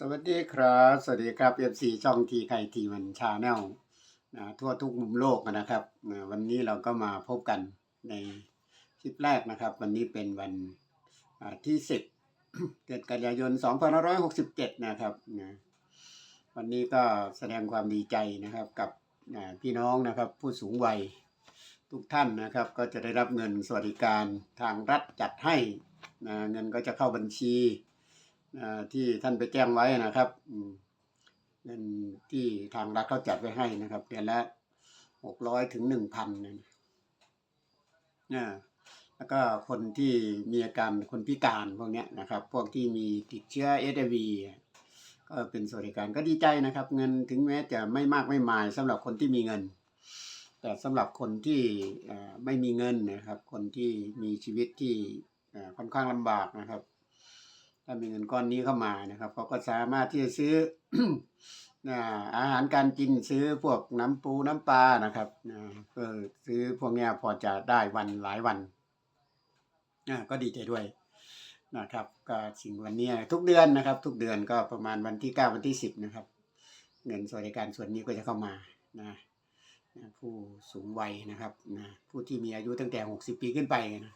สวัสดีครับ สวัสดีครับ FC ช่องทีไคทีมันชาแนลนะทั่วทุกมุมโลกนะครับนะวันนี้เราก็มาพบกันในคลิปแรกนะครับ วันนี้เป็นวันที่10เดือนกันยายน2567นะครับนะวันนี้ก็แสดงความดีใจนะครับกับพี่น้องนะครับผู้สูงวัยทุกท่านนะครับ ก็จะได้รับเงินสวัสดิการทางรัฐจัดให้นะเงินก็จะเข้าบัญชี ที่ท่านไปแจ้งไว้นะครับเงินที่ทางรัฐเขาจัดไว้ให้นะครับเดือนละหกร้อยถึงหนึ่งพันนะแล้วก็คนที่มีอาการคนพิการพวกนี้นะครับ พวกที่มีติดเชื้อเอชวีก็เป็นสวัสดิการก็ดีใจนะครับ เงินถึงแม้จะไม่มากไม่มายสำหรับคนที่มีเงิน แต่สำหรับคนที่ไม่มีเงินนะครับ คนที่มีชีวิตที่ค่อนข้างลำบากนะครับ ถ้ามีเงินก้อนนี้เข้ามานะครับเขาก็สามารถที่จะซื้ออาหารการกินซื้อพวกน้ำปูน้ำปลานะครับก็ซื้อพวกเนี้ยพอจะได้วันหลายวันก็ดีใจด้วยนะครับก็สิ่งวันนี้ทุกเดือนนะครับ ทุกเดือนก็ประมาณวันที่เก้าวันที่สิบนะครับ เงินสวัสดิการส่วนนี้ก็จะเข้ามานะผู้สูงวัยนะครับนะผู้ที่มีอายุตั้งแต่หกสิบปีขึ้นไปนะ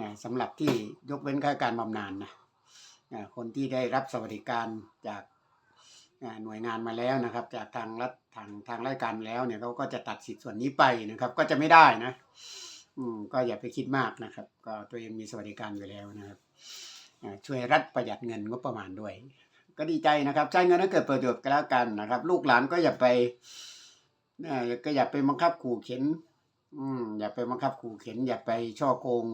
นะสำหรับที่ยกเว้นค่าการบำนาญนะ คนที่ได้รับสวัสดิการจากหน่วยงานมาแล้วนะครับ จากทางรัฐทางทางราชการแล้วเนี่ยเขาก็จะตัดสิทธิ์ส่วนนี้ไปนะครับ ก็จะไม่ได้นะอืมก็อย่าไปคิดมากนะครับ ก็ตัวเองมีสวัสดิการอยู่แล้วนะครับช่วยรัฐประหยัดเงินงบประมาณด้วย ก็ดีใจนะครับ ใช้เงินให้เกิดประโยชน์ก็แล้วกันนะครับ ลูกหลานก็อย่าไปอ่าก็อย่าไปบังคับขู่เข็น อืมอย่าไปบังคับขู่เข็น อย่าไปช่อโกง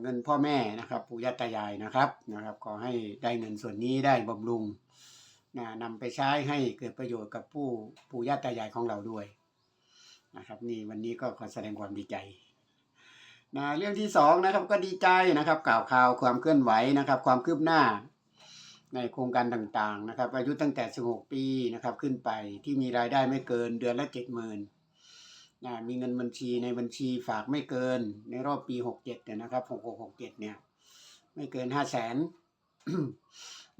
เงินพ่อแม่นะครับปู่ย่าตายายนะครับนะครับขอให้ได้เงินส่วนนี้ได้บำรุงนะนำไปใช้ให้เกิดประโยชน์กับผู้ปู่ย่าตายายของเราด้วยนะครับนี่วันนี้ก็ขอแสดงความดีใจนะเรื่องที่สองนะครับก็ดีใจนะครับกล่าวข่าวความเคลื่อนไหวนะครับ ความคืบหน้าในโครงการต่างๆนะครับอายุตั้งแต่ 16 ปีนะครับขึ้นไปที่มีรายได้ไม่เกินเดือนละ 70,000น มีเงินบัญชีในบัญชีฝากไม่เกินในรอบปีหกเจ็ดเนี่ยนะครับหกหกหกเจ็ดเนี่ย ไม่เกินห้าแสน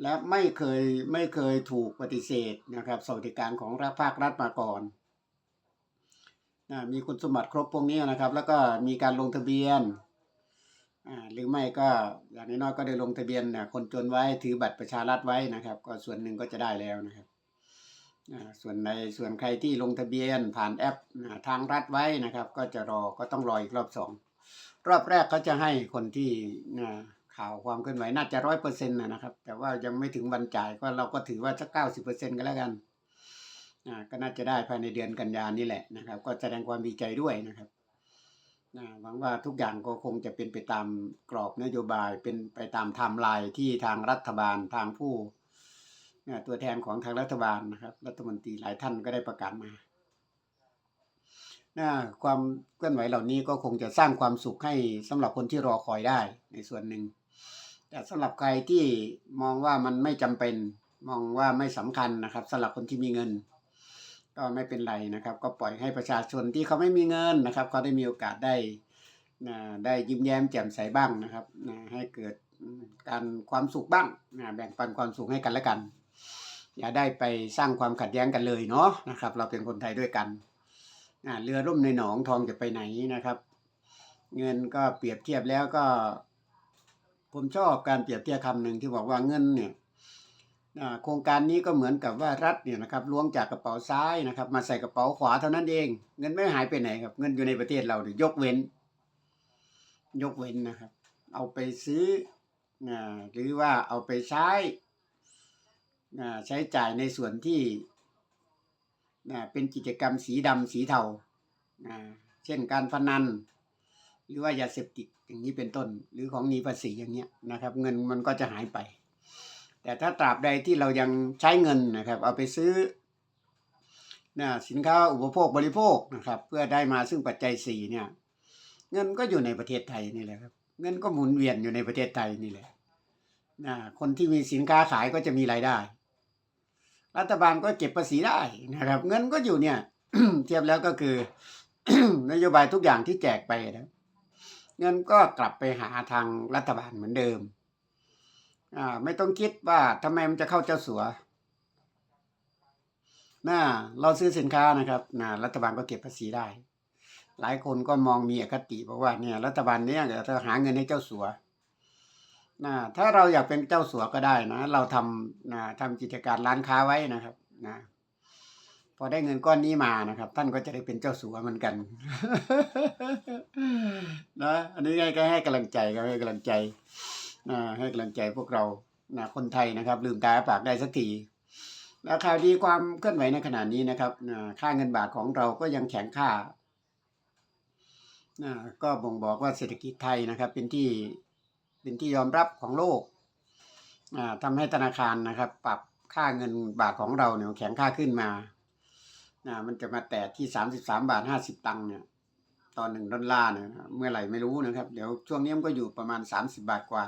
และไม่เคยไม่เคยถูกปฏิเสธนะครับสวัสดิการของรัฐภาครัฐมาก่อนนะมีคุณสมบัติครบพวกนี้นะครับ แล้วก็มีการลงทะเบียนหรือไม่ก็อย่างน้อยๆก็ได้ลงทะเบียนนะคนจนไว้ถือบัตรประชารัฐไว้นะครับ ก็ส่วนหนึ่งก็จะได้แล้วนะครับ ส่วนในส่วนใครที่ลงทะเบียนผ่านแอปทางรัฐไว้นะครับ ก็จะรอก็ต้องรออีกรอบสองรอบแรกเขาจะให้คนที่ข่าวความเคลื่อนไหวน่าจะร้อยเปอร์เซ็นต์นะครับ แต่ว่ายังไม่ถึงวันจ่ายก็เราก็ถือว่าสักเก้าสิบเปอร์เซ็นต์ก็แล้วกันก็น่าจะได้ภายในเดือนกันยานี่แหละนะครับ ก็แสดงความดีใจด้วยนะครับหวังว่าทุกอย่างก็คงจะเป็นไปตามกรอบนโยบายเป็นไปตามไทม์ไลน์ที่ทางรัฐบาลทางผู้ ตัวแทนของทางรัฐบาลนะครับ รัฐมนตรีหลายท่านก็ได้ประกาศมานะความเคลื่อนไหวเหล่านี้ก็คงจะสร้างความสุขให้สำหรับคนที่รอคอยได้ในส่วนหนึ่ง แต่สำหรับใครที่มองว่ามันไม่จำเป็นมองว่าไม่สำคัญนะครับสำหรับคนที่มีเงิน ก็ไม่เป็นไรนะครับ ก็ปล่อยให้ประชาชนที่เขาไม่มีเงินนะครับเขาได้มีโอกาสได้นะได้ยิ้มแย้มแจ่มใสบ้างนะครับนะให้เกิดการความสุขบ้างนะแบ่งปันความสุขให้กันและกัน อย่าได้ไปสร้างความขัดแย้งกันเลยเนาะนะครับ เราเป็นคนไทยด้วยกันเรือร่มในหนองทองจะไปไหนนะครับ เงินก็เปรียบเทียบแล้วก็ ผมชอบการเปรียบเทียบคำหนึ่งที่บอกว่าเงินเนี่ยโครงการนี้ก็เหมือนกับว่ารัฐเนี่ยนะครับล้วงจากกระเป๋าซ้ายนะครับ มาใส่กระเป๋าขวาเท่านั้นเอง เงินไม่หายไปไหนครับ เงินอยู่ในประเทศเราเนี่ยยกเว้น ยกเว้นนะครับ เอาไปซื้อหรือว่าเอาไปใช้ ใช้จ่ายในส่วนที่อ่าเป็นกิจกรรมสีดำสีเทาอ่าเช่นการพนัน หรือว่ายาเสพติดอย่างนี้เป็นต้น หรือของหนีภาษีอย่างเงี้ยนะครับ เงินมันก็จะหายไป แต่ถ้าตราบใดที่เรายังใช้เงินนะครับ เอาไปซื้อนะสินค้าอุปโภคบริโภคนะครับ เพื่อได้มาซึ่งปัจจัยสี่เนี่ยเงินก็อยู่ในประเทศไทยนี่แหละครับ เงินก็หมุนเวียนอยู่ในประเทศไทยนี่แหละนะคนที่มีสินค้าขายก็จะมีรายได้ รัฐบาลก็เก็บภาษีได้นะครับ เงินก็อยู่เนี่ย เทียบแล้วก็คือนโยบายทุกอย่างที่แจกไปนะเงินก็กลับไปหาทางรัฐบาลเหมือนเดิมอ่าไม่ต้องคิดว่าทำไมมันจะเข้าเจ้าสัวน่าเราซื้อสินค้านะครับนะรัฐบาลก็เก็บภาษีได้ หลายคนก็มองมีอคติบอกว่าเนี่ยรัฐบาลเนี่ยจะหาเงินให้เจ้าสัว นะถ้าเราอยากเป็นเจ้าสัวก็ได้นะ เราทำนะทำกิจการร้านค้าไว้นะครับนะพอได้เงินก้อนนี้มานะครับ ท่านก็จะได้เป็นเจ้าสัวเหมือนกันนะอันนี้ก็ให้กำลังใจก็ให้กำลังใจนะให้กำลังใจพวกเรานะคนไทยนะครับ ลืมตาอ้าปากได้สักทีแล้วข่าวดีความเคลื่อนไหวในขณะนี้นะครับนะค่าเงินบาทของเราก็ยังแข็งค่านะก็บ่งบอกว่าเศรษฐกิจไทยนะครับ เป็นที่ เป็นที่ยอมรับของโลกอ่าทำให้ธนาคารนะครับ ปรับค่าเงินบาทของเราเนี่ยแข็งค่าขึ้นมานะมันจะมาแตะที่สามสิบสามบาทห้าสิบตังค์เนี่ยตอนหนึ่งดอลลาร์เนี่ยเมื่อไหร่ไม่รู้นะครับ เดี๋ยวช่วงนี้มันก็อยู่ประมาณสามสิบาทกว่า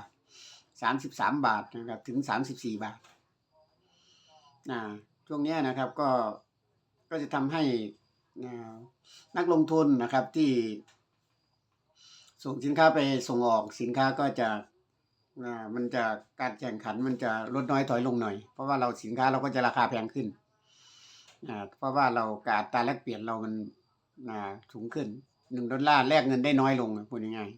สามสิบสามบาทนะครับถึงสามสิบสี่บาทอ่าช่วงนี้นะครับก็ก็จะทำให้นักลงทุนนะครับที่ ส่งสินค้าไปส่งออกสินค้าก็จะอ่ามันจะการแข่งขันมันจะลดน้อยถอยลงหน่อย เพราะว่าเราสินค้าเราก็จะราคาแพงขึ้นอ่าเพราะว่าเราการอัตราแลกเปลี่ยนเรามันอ่าสูงขึ้นหนึ่งดอลลาร์แลกเงินได้น้อยลงพูดง่าย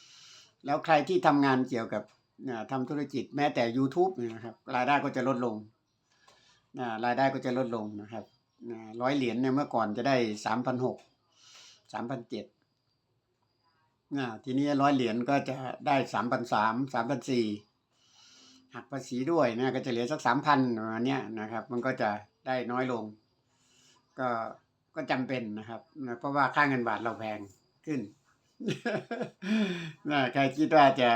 ๆแล้วใครที่ทำงานเกี่ยวกับอ่าทำธุรกิจแม้แต่ YouTube นะครับรายได้ก็จะลดลงอ่ารายได้ก็จะลดลงนะครับร้อยเหรียญเนี่ยเมื่อก่อนจะได้สามพันหกสามพันเจ็ด อ่าทีนี้ร้อยเหรียญก็จะได้สามพันสามสามพันสี่หักภาษีด้วยนะก็จะเหลือสักสามพันประมาณเนี้ยนะครับ มันก็จะได้น้อยลง ก็ก็จำเป็นนะครับนะเพราะว่าค่าเงินบาทเราแพงขึ้นนะใครคิดว่าจะ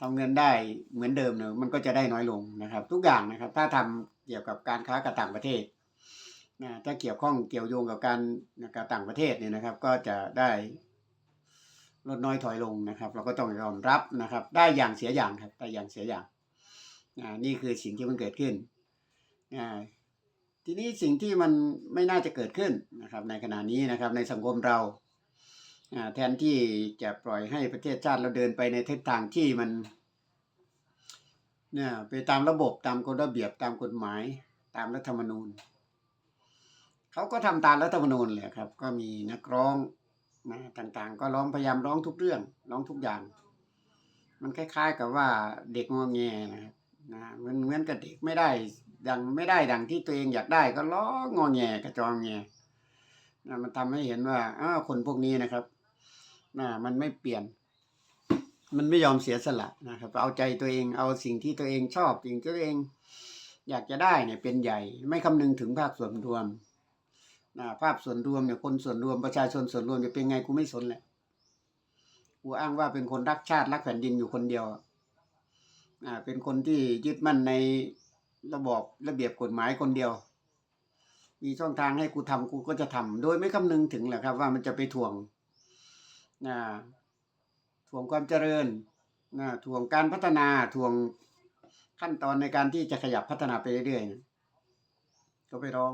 ทำเงินได้เหมือนเดิมเนี่ยมันก็จะได้น้อยลงนะครับ ทุกอย่างนะครับ ถ้าทำเกี่ยวกับการค้ากับต่างประเทศนะถ้าเกี่ยวข้องเกี่ยวโยงกับการกับต่างประเทศเนี่ยนะครับ ก็จะได้ ลดน้อยถอยลงนะครับ เราก็ต้องยอมรับนะครับ ได้อย่างเสียอย่างครับได้อย่างเสียอย่างนี่คือสิ่งที่มันเกิดขึ้นทีนี้สิ่งที่มันไม่น่าจะเกิดขึ้นนะครับ ในขณะนี้นะครับในสังคมเราแทนที่จะปล่อยให้ประเทศชาติเราเดินไปในทิศทางที่มันเนี่ยไปตามระบบตามกฎระเบียบตามกฎหมายตามรัฐธรรมนูญเขาก็ทำตามรัฐธรรมนูญเลยครับ ก็มีนักร้อง นะต่างๆ ก็ร้องพยายามร้องทุกเรื่องร้องทุกอย่าง มันคล้าย ๆ กับว่าเด็กงอแงนะครับนะมันเหมือนกับเด็กไม่ได้ดังไม่ได้ดังที่ตัวเองอยากได้ก็ร้องงอแงกระจองแงนะมันทำให้เห็นว่าอ้าคนพวกนี้นะครับนะมันไม่เปลี่ยน มันไม่ยอมเสียสละนะครับ เอาใจตัวเองเอาสิ่งที่ตัวเองชอบสิ่งที่ตัวเอง อยากจะได้เนี่ยเป็นใหญ่ ไม่คำนึงถึงภาคส่วนรวม นะภาพส่วนรวมเนี่ยคนส่วนรวมประชาชนส่วนรวมจะเป็นไงกูไม่สนแหละกูอ้างว่าเป็นคนรักชาติรักแผ่นดินอยู่คนเดียวอ่าเป็นคนที่ยึดมั่นในระบอบระเบียบกฎหมายคนเดียว มีช่องทางให้กูทำกูก็จะทำโดยไม่คำนึงถึงแหละครับ ว่ามันจะไปถ่วงนะถ่วงความเจริญนะถ่วงการพัฒนาถ่วงขั้นตอนในการที่จะขยับพัฒนาไปเรื่อยๆก็ไปร้อง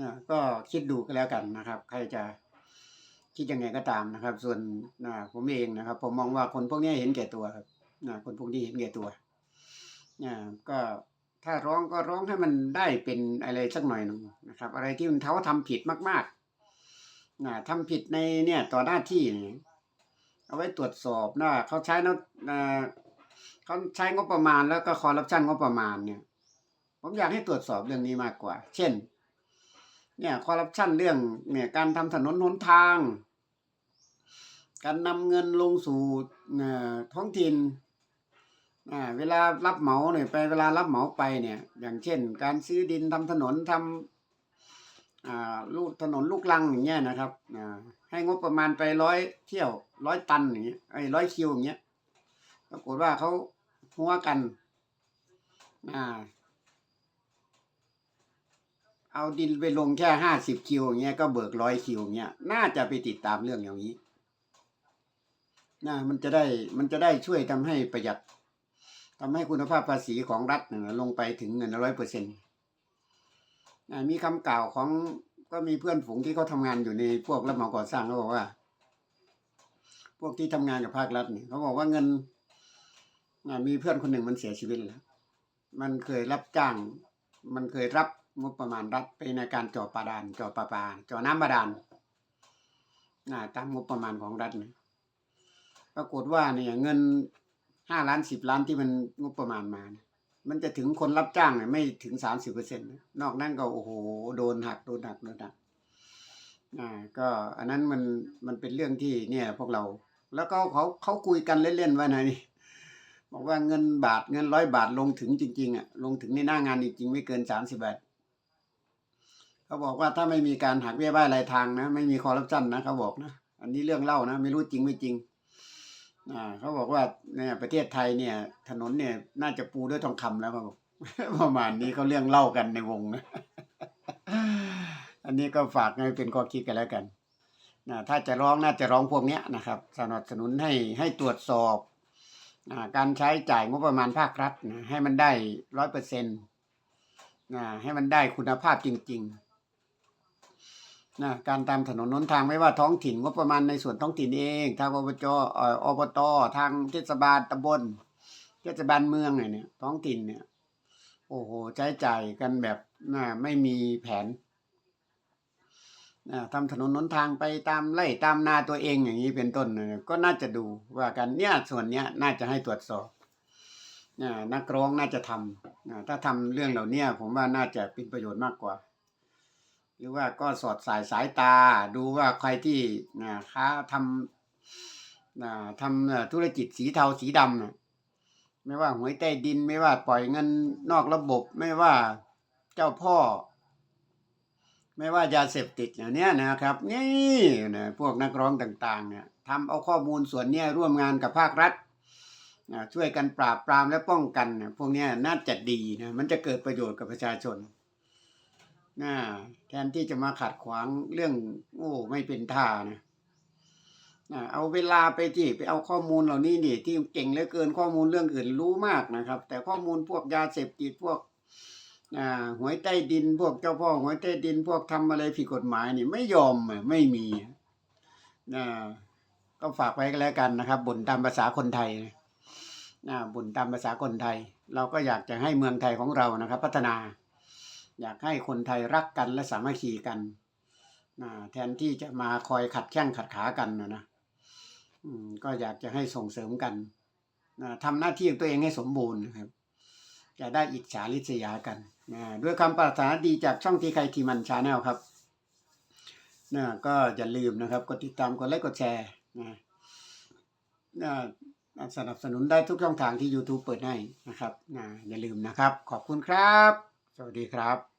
นะก็คิดดูก็แล้วกันนะครับ ใครจะคิดยังไงก็ตามนะครับ ส่วนนะผมเองนะครับ ผมมองว่าคนพวกนี้เห็นแก่ตัวครับนะคนพวกนี้เห็นแก่ตัวนะก็ถ้าร้องก็ร้องให้มันได้เป็นอะไรสักหน่อยหนึ่งนะครับ อะไรที่มันเท้าทำผิดมากๆนะทำผิดในเนี่ยต่อหน้าที่เนี่ยเอาไว้ตรวจสอบนะเขาใช้นะนะเขาใช้งบประมาณแล้วก็คอร์รัปชันงบประมาณเนี่ย ผมอยากให้ตรวจสอบเรื่องนี้มากกว่า เช่น เนี่ยคอร์รัปชันเรื่องเนี่ยการทำถนนหนทาง การนำเงินลงสู่ท้องถิ่นเวลารับเหมาเนี่ยไปเวลารับเหมาไปเนี่ย อย่างเช่น การซื้อดินทำถนนทำอ่าลูกถนนลูกลังอย่างเงี้ยนะครับให้งบประมาณไปร้อยเที่ยวร้อยตันอย่างเงี้ยไอ้ร้อยคิวอย่างเงี้ยปรากฏว่าเขาหัวกันอ่า เอาดินไปลงแค่ห้าสิบคิวอย่างเงี้ยก็เบิกร้อยคิวอย่างเงี้ยน่าจะไปติดตามเรื่องอย่างนี้นะมันจะได้มันจะได้ช่วยทำให้ประหยัดทำให้คุณภาพภาษีของรัฐนลงไปถึงเงินร้อยเปอร์เซ็นต์มีคำกล่าวของก็มีเพื่อนฝูงที่เขาทางานอยู่ในพวกรับเหมาก่อสร้างเขาบอกว่า พวกที่ทำงานกับภาครัฐเนี่ยเขาบอกว่าเงินนะมีเพื่อนคนหนึ่งมันเสียชีวิตแล้ว มันเคยรับจ้าง มันเคยรับ งบประมาณรัฐไปในการเจาะบาดาลเจาะประปาเจาะน้ำบาดาลนะตามงบประมาณของรัฐนี่ยปรากฏว่าเนี่ยเงินห้าล้านสิบล้านที่มันงบประมาณมานี่ยมันจะถึงคนรับจ้างเนี่ยไม่ถึงสามสิบเปอร์เซ็นต์นอกนั้นก็โอ้โหโดนหักโดนหักโดนหักอ่าก็อันนั้นมันมันเป็นเรื่องที่เนี่ยพวกเรา แล้วก็เขาเขาคุยกันเล่นๆว่าไงนี่บอกว่าเงินบาทเงินร้อยบาทลงถึงจริงๆอะลงถึงในหน้างานจริงๆ ไม่เกินสามสิบบาท เขาบอกว่าถ้าไม่มีการหักเบี้ยบ้ายรายทางนะ ไม่มีคอร์รัปชันนะเขาบอกนะ อันนี้เรื่องเล่านะ ไม่รู้จริงไม่จริงอ่าเขาบอกว่าเนี่ยประเทศไทยเนี่ย ถนนเนี่ย น่าจะปูด้วยทองคำแล้วเขาบอกประมาณนี้เขาเรื่องเล่ากันในวงนะอันนี้ก็ฝากให้เป็นข้อคิดกันแล้วกันนะถ้าจะร้องน่าจะร้องพวกเนี้ยนะครับ สนับสนุนให้ให้ตรวจสอบอ่าการใช้จ่ายงบประมาณภาครัฐนะให้มันได้ร้อยเปอร์เซ็นต์นะให้มันได้คุณภาพจริง ๆ นะการตามถนนหนทางไม่ว่าท้องถิ่นงบประมาณในส่วนท้องถิ่นเอง ทางอบจออบตทางเทศบาลตำบลเทศบาลเมืองเนี่ยท้องถิ่นเนี่ย โอ้โหใช้จ่ายกันแบบน่าไม่มีแผนนะทำถนนหนทางไปตามไร่ตามนาตัวเองอย่างนี้เป็นต้นก็น่าจะดูว่ากันเนี่ยส่วนเนี้ยน่าจะให้ตรวจสอบนะนักร้องน่าจะทำนะถ้าทำเรื่องเหล่านี้ผมว่าน่าจะเป็นประโยชน์มากกว่า หรือว่าก็สอดสายสายตาดูว่าใครที่นะค้าทำนะทำธุรกิจสีเทาสีดำนะไม่ว่าหวยใต้ดินไม่ว่าปล่อยเงินนอกระบบไม่ว่าเจ้าพ่อ ไม่ว่ายาเสพติดอย่างเนี้ยนะครับ นี่นะพวกนักร้องต่าง ๆ เนี่ยทำเอาข้อมูลส่วนนี้ร่วมงานกับภาครัฐนะช่วยกันปราบปรามและป้องกันนะพวกนี้น่าจะดีนะมันจะเกิดประโยชน์กับประชาชน นะแทนที่จะมาขัดขวางเรื่อง โอ้ไม่เป็นท่านะอ่าเอาเวลาไปที่ไปเอาข้อมูลเหล่านี้นี่ที่เก่งเหลือเกินข้อมูลเรื่องอื่นรู้มากนะครับ แต่ข้อมูลพวกยาเสพติดพวกอ่าหวยใต้ดินพวกเจ้าพ่อหวยใต้ดินพวกทำอะไรผิดกฎหมายนี่ไม่ยอมไม่มีอ่าก็ฝากไว้ก็แล้วกันนะครับบ่นตามภาษาคนไทยนะอ่าบ่นตามภาษาคนไทย เราก็อยากจะให้เมืองไทยของเรานะครับ พัฒนา อยากให้คนไทยรักกันและสามัคคีกันแทนที่จะมาคอยขัดแข้งขัดขากันนะนะก็อยากจะให้ส่งเสริมกันนะทำหน้าที่ของตัวเองให้สมบูรณ์นะครับจะได้อิจฉาริษยากันนะด้วยคำปรารถนาดีจากช่องทีใครทีมันชาแนลครับนะก็อย่าลืมนะครับกดติดตามกดไลค์กดแชร์นะนะสนับสนุนได้ทุกช่องทางที่ YouTube เปิดให้นะครับนะอย่าลืมนะครับ ขอบคุณครับ สวัสดีครับ